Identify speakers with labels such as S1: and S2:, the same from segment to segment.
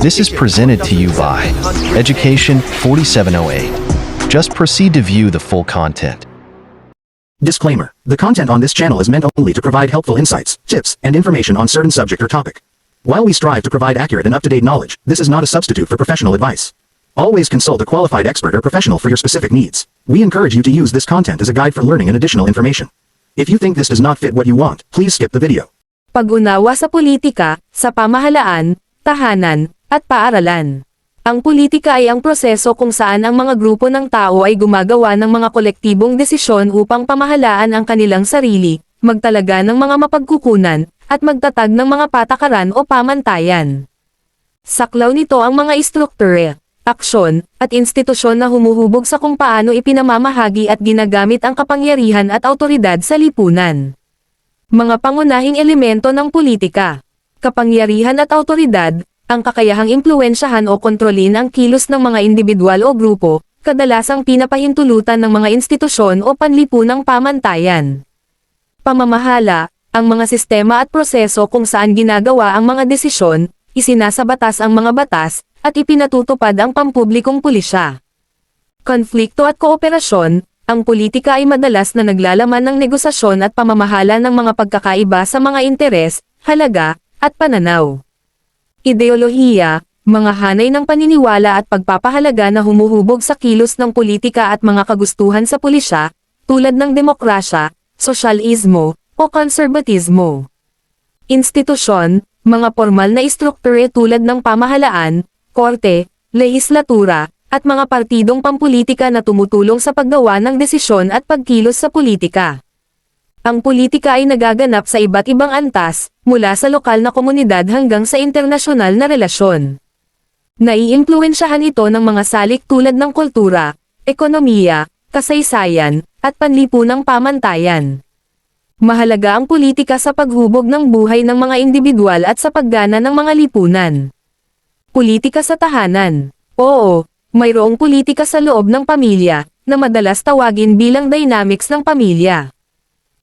S1: This is presented to you by Education 4708. Just proceed to view the full content.
S2: Disclaimer. The content on this channel is meant only to provide helpful insights, tips, and information on certain subject or topic. While we strive to provide accurate and up-to-date knowledge, this is not a substitute for professional advice. Always consult a qualified expert or professional for your specific needs. We encourage you to use this content as a guide for learning and additional information. If you think this does not fit what you want, please skip the video.
S3: Pag-unawa sa politika, sa pamahalaan, tahanan, at paaralan. Ang politika ay ang proseso kung saan ang mga grupo ng tao ay gumagawa ng mga kolektibong desisyon upang pamahalaan ang kanilang sarili, magtalaga ng mga mapagkukunan, at magtatag ng mga patakaran o pamantayan. Saklaw nito ang mga istrukture, aksyon, at institusyon na humuhubog sa kung paano ipinamamahagi at ginagamit ang kapangyarihan at autoridad sa lipunan. Mga pangunahing elemento ng politika. Kapangyarihan at autoridad, ang kakayahang impluensyahan o kontrolin ang kilos ng mga individual o grupo, kadalasang pinapahintulutan ng mga institusyon o panlipunang pamantayan. Pamamahala, ang mga sistema at proseso kung saan ginagawa ang mga desisyon, isinasabatas ang mga batas, at ipinatutupad ang pampublikong pulisya. Konflikto at kooperasyon, ang politika ay madalas na naglalaman ng negosasyon at pamamahala ng mga pagkakaiba sa mga interes, halaga, at pananaw. Ideolohiya, mga hanay ng paniniwala at pagpapahalaga na humuhubog sa kilos ng politika at mga kagustuhan sa pulisya, tulad ng demokrasya, sosyalismo, o konserbatismo. Institusyon, mga formal na istrukture tulad ng pamahalaan, korte, lehislatura, at mga partidong pampulitika na tumutulong sa paggawa ng desisyon at pagkilos sa politika. Ang politika ay nagaganap sa iba't ibang antas, mula sa lokal na komunidad hanggang sa internasyonal na relasyon. Naiimpluwensyahan ito ng mga salik tulad ng kultura, ekonomiya, kasaysayan, at panlipunang pamantayan. Mahalaga ang politika sa paghubog ng buhay ng mga individual at sa paggana ng mga lipunan. Politika sa tahanan. Oo, mayroong politika sa loob ng pamilya, na madalas tawagin bilang dynamics ng pamilya.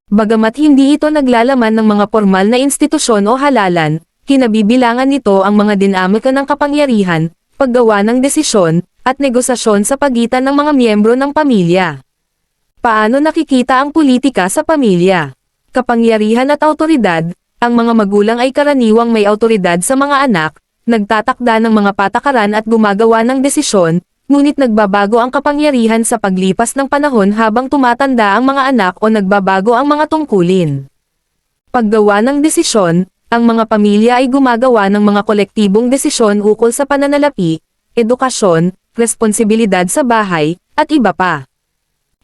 S3: Bagamat hindi ito naglalaman ng mga formal na institusyon o halalan, kinabibilangan nito ang mga dinamika ng kapangyarihan, paggawa ng desisyon, at negosasyon sa pagitan ng mga miyembro ng pamilya. Paano nakikita ang politika sa pamilya? Kapangyarihan at autoridad, ang mga magulang ay karaniwang may autoridad sa mga anak, nagtatakda ng mga patakaran at gumagawa ng desisyon, ngunit nagbabago ang kapangyarihan sa paglipas ng panahon habang tumatanda ang mga anak o nagbabago ang mga tungkulin. Paggawa ng desisyon, ang mga pamilya ay gumagawa ng mga kolektibong desisyon ukol sa pananalapi, edukasyon, responsibilidad sa bahay, at iba pa.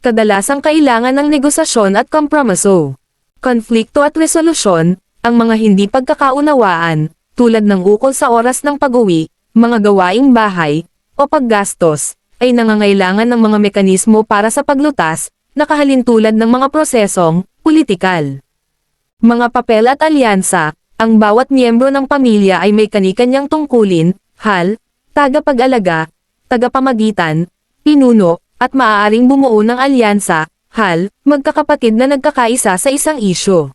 S3: Kadalasang kailangan ng negosasyon at kompromiso. Konflikto at resolusyon, ang mga hindi pagkakaunawaan, tulad ng ukol sa oras ng pag-uwi, mga gawaing bahay, o paggastos, ay nangangailangan ng mga mekanismo para sa paglutas, nakahalintulad ng mga prosesong, politikal. Mga papel at alyansa, ang bawat miyembro ng pamilya ay may kanikanyang tungkulin, hal, tagapag-alaga, tagapamagitan, pinuno, at maaaring bumuo ng alyansa, hal, magkakapatid na nagkakaisa sa isang isyo.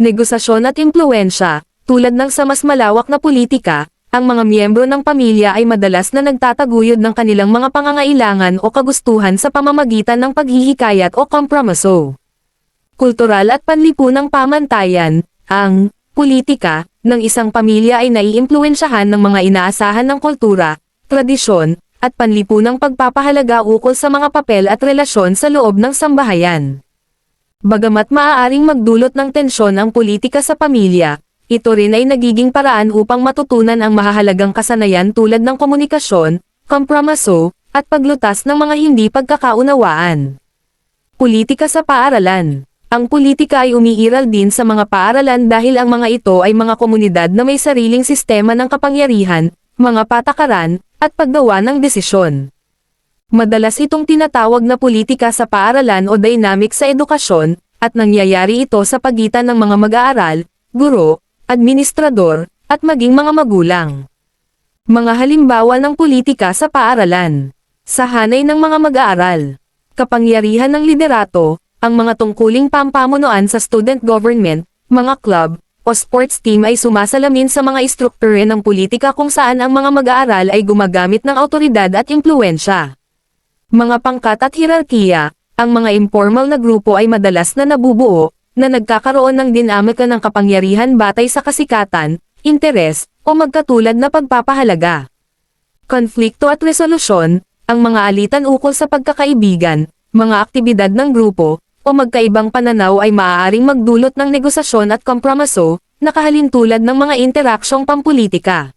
S3: Negosasyon at impluensya, tulad ng sa mas malawak na politika, ang mga miyembro ng pamilya ay madalas na nagtataguyod ng kanilang mga pangangailangan o kagustuhan sa pamamagitan ng paghihikayat o kompromiso. Kultural at panlipunang pamantayan, ang politika ng isang pamilya ay naiimpluwensyahan ng mga inaasahan ng kultura, tradisyon, at panlipunang pagpapahalaga ukol sa mga papel at relasyon sa loob ng sambahayan. Bagamat maaaring magdulot ng tensyon ang politika sa pamilya, ito rin ay nagiging paraan upang matutunan ang mahahalagang kasanayan tulad ng komunikasyon, kompromiso, at paglutas ng mga hindi pagkakaunawaan. Politika sa paaralan Ang politika ay umiiral din sa mga paaralan dahil ang mga ito ay mga komunidad na may sariling sistema ng kapangyarihan, mga patakaran, at paggawa ng desisyon. Madalas itong tinatawag na politika sa paaralan o dynamic sa edukasyon, at nangyayari ito sa pagitan ng mga mag-aaral, guro, administrador, at maging mga magulang. Mga halimbawa ng politika sa paaralan. Sa hanay ng mga mag-aaral. Kapangyarihan ng liderato, ang mga tungkuling pampamunuan sa student government, mga club, o sports team ay sumasalamin sa mga istrukture ng politika kung saan ang mga mag-aaral ay gumagamit ng autoridad at impluensya. Mga pangkat at hierarkiya, ang mga informal na grupo ay madalas na nabubuo, na nagkakaroon ng dinamika ng kapangyarihan batay sa kasikatan, interes, o magkatulad na pagpapahalaga. Konflikto at resolusyon, ang mga alitan ukol sa pagkakaibigan, mga aktibidad ng grupo, o magkaibang pananaw ay maaaring magdulot ng negosasyon at kompromiso, nakahalin tulad ng mga interaksyong pampolitika.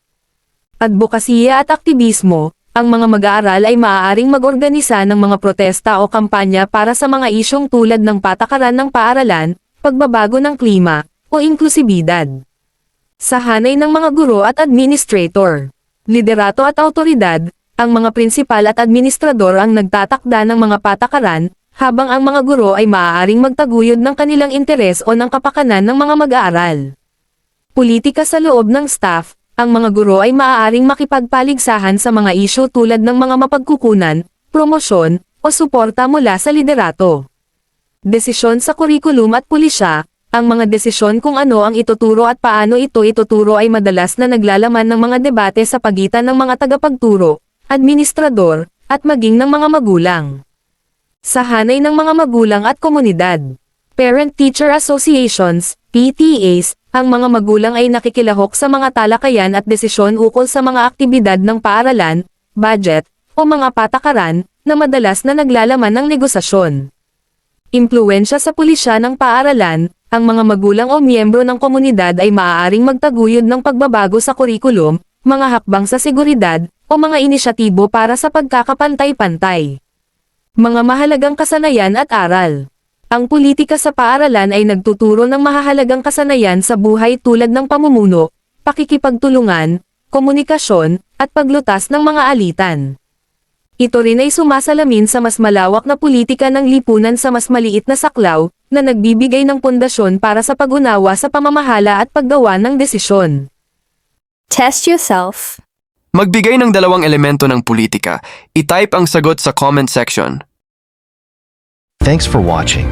S3: Advokasya at aktivismo, ang mga mag-aaral ay maaaring mag-organisa ng mga protesta o kampanya para sa mga isyong tulad ng patakaran ng paaralan, pagbabago ng klima, o inklusibidad. Sa hanay ng mga guro at administrator, liderato at autoridad, ang mga prinsipal at administrador ang nagtatakda ng mga patakaran, habang ang mga guro ay maaaring magtaguyod ng kanilang interes o ng kapakanan ng mga mag-aaral. Politika sa loob ng staff, ang mga guro ay maaaring makipagpaligsahan sa mga isyu tulad ng mga mapagkukunan, promosyon, o suporta mula sa liderato. Desisyon sa kurikulum at pulisya, ang mga desisyon kung ano ang ituturo at paano ito ituturo ay madalas na naglalaman ng mga debate sa pagitan ng mga tagapagturo, administrador, at maging ng mga magulang. Sa hanay ng mga magulang at komunidad. Parent-Teacher Associations, PTAs, ang mga magulang ay nakikilahok sa mga talakayan at desisyon ukol sa mga aktibidad ng paaralan, budget, o mga patakaran, na madalas na naglalaman ng negosasyon. Impluensya sa pulisya ng paaralan, ang mga magulang o miyembro ng komunidad ay maaaring magtaguyod ng pagbabago sa kurikulum, mga hakbang sa seguridad, o mga inisyatibo para sa pagkakapantay-pantay. Mga mahalagang kasanayan at aral. Ang politika sa paaralan ay nagtuturo ng mahahalagang kasanayan sa buhay tulad ng pamumuno, pakikipagtulungan, komunikasyon, at paglutas ng mga alitan. Ito rin ay sumasalamin sa mas malawak na politika ng lipunan sa mas maliit na saklaw, na nagbibigay ng pundasyon para sa pag-unawa sa pamamahala at paggawa ng desisyon.
S4: Test yourself.
S5: Magbigay ng dalawang elemento ng politika. I-type ang sagot sa comment section.
S1: Thanks for watching.